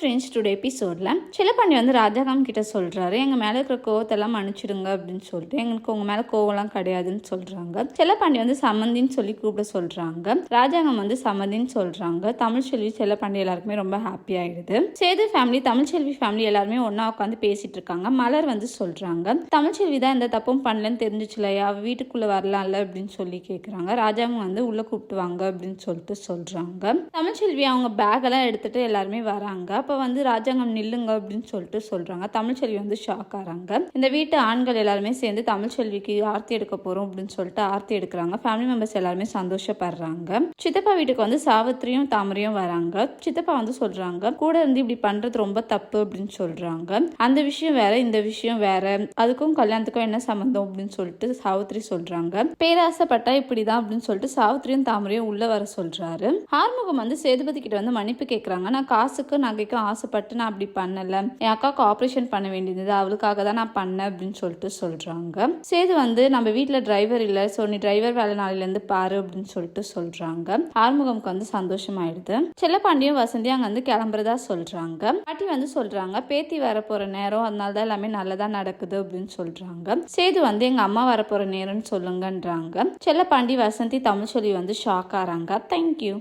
Friends today எபிசோடில் சிலப்பாண்டி வந்து ராஜாகாம் கிட்ட சொல்கிறாரு எங்கள் மேலே இருக்கிற கோவத்தெல்லாம் மன்னிச்சிடுங்க அப்படின்னு சொல்லிட்டு எங்களுக்கு உங்கள் மேலே கோவம்லாம் கிடையாதுன்னு சொல்கிறாங்க சிலப்பாண்டி வந்து சம்மந்தின்னு சொல்லி கூப்பிட சொல்கிறாங்க ராஜாங்கம் வந்து சம்மந்தின்னு சொல்கிறாங்க தமிழ்ச்செல்வி செல்லப்பாண்டி எல்லாருக்குமே ரொம்ப ஹாப்பி ஆயிடுது. சேது ஃபேமிலி தமிழ்ச்செல்வி ஃபேமிலி எல்லாருமே ஒன்றா உட்காந்து பேசிகிட்டு இருக்காங்க. மலர் வந்து சொல்கிறாங்க தமிழ்ச்செல்வி தான் எந்த தப்பும் பண்ணலன்னு தெரிஞ்சிச்சுலையா? வீட்டுக்குள்ளே வரலாம்ல அப்படின்னு சொல்லி கேட்குறாங்க ராஜாங்கம் வந்து உள்ளே கூப்பிட்டு வாங்க அப்படின்னு சொல்லிட்டு சொல்கிறாங்க தமிழ்ச்செல்வி அவங்க பேக்கெல்லாம் எடுத்துகிட்டு எல்லாருமே வராங்க. அப்போ வந்து ராஜாங்கம் நில்லுங்க அப்படின்னு சொல்லிட்டு சொல்கிறாங்க தமிழ்ச்செல்வி வந்து ஷாக் ஆகிறாங்க இந்த வீட்டு ஆண்கள் எல்லாருமே சேர்ந்து தமிழ்ச்செல்விக்கு ஆர்த்தி எடுக்க போகிறோம் அப்படின்னு சொல்லிட்டு ஆர்த்தி எடுக்கிறாங்க. ஃபேமிலி மெம்பர்ஸ் எல்லாருமே சந்தோஷப்படுறாங்க. சித்தப்பா வீட்டுக்கு வந்து சாவித்திரியும் தாமரையும் வராங்க. சித்தப்பா வந்து சொல்கிறாங்க கூட இருந்து இப்படி பண்ணுறது ரொம்ப தப்பு அப்படின்னு சொல்கிறாங்க அந்த விஷயம் வேற இந்த விஷயம் வேற. அதுக்கும் கல்யாணத்துக்கும் என்ன சம்மந்தம் அப்படின்னு சொல்லிட்டு சாவித்திரி சொல்கிறாங்க பேராசைப்பட்டா இப்படிதான் அப்படின்னு சொல்லிட்டு சாவித்திரியும் தாமரையும் உள்ள வர சொல்கிறாரு ஆறுமுகம் வந்து சேதுபதி கிட்ட வந்து மன்னிப்பு கேட்குறாங்க நான் காசுக்கு நகைக்கும் ஆசைப்பட்டு நான் அப்படி பண்ணலை. என் அக்காவுக்கு ஆப்ரேஷன் பண்ண வேண்டியது அவளுக்காக தான் நான் பண்ணேன் அப்படின்னு சொல்லிட்டு சொல்கிறாங்க சேது வந்து நம்ம வீட்டில் டிரைவர் இல்லை ஸோ நீ டிரைவர் வேலை நாளிலேருந்து பாரு அப்படின்னு சொல்லிட்டு சொல்கிறாங்க ஆறுமுகம்க்கு வந்து சந்தோஷமாயிடுது. செல்லப்பாண்டியும் வசந்தியும் அங்கே வந்து கிளம்புறதா சொல்கிறாங்க பாட்டி வந்து சொல்கிறாங்க பேத்தி வர போகிற நேரம் அதனால தான் எல்லாமே நல்லதாக நடக்குது அப்படின்னு சொல்கிறாங்க சேது வந்து எங்கள் அம்மா வர போகிற நேரம்னு சொல்லுங்கன்றாங்க. செல்லப்பாண்டி வசந்தி தமிழ்ச்சொல்லி வந்து ஷாக் ஆகிறாங்க தேங்க்யூ